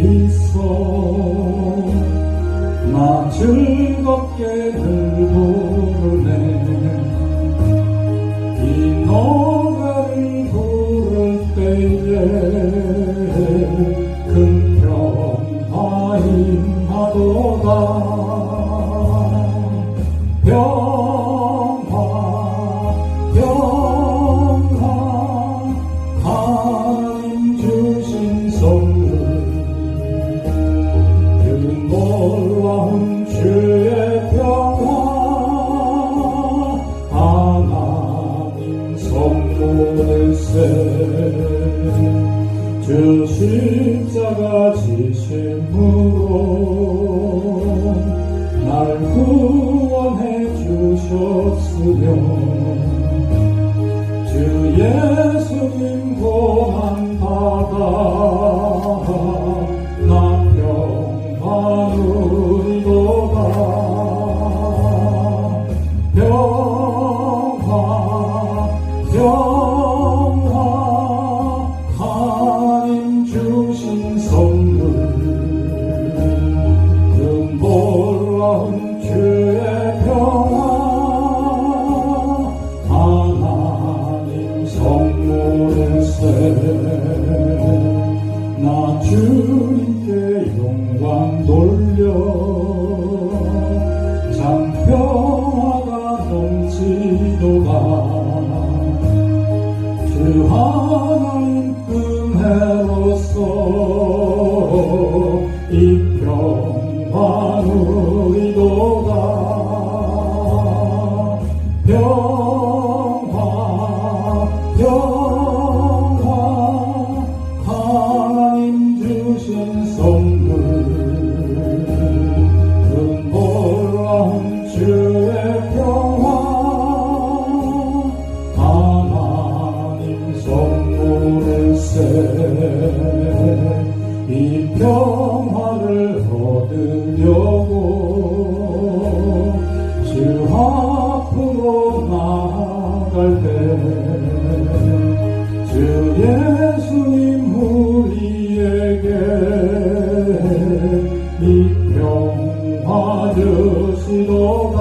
있어. 나 즐겁게 들부르네. 이 노래를 부를 때에 큰 평화인 하도다 평화 평화 가 주 십자가 지심으로 날 구원해 주셨으며 주 예수님 고난 받아 나 누리 나 주님께 영광 돌려. 참 평화가 넘치도다. 주 하나님 은혜로서 이 평화를 얻으려고 주 앞으로 나아갈 때 주 예수님 우리에게 이 평화 주시도다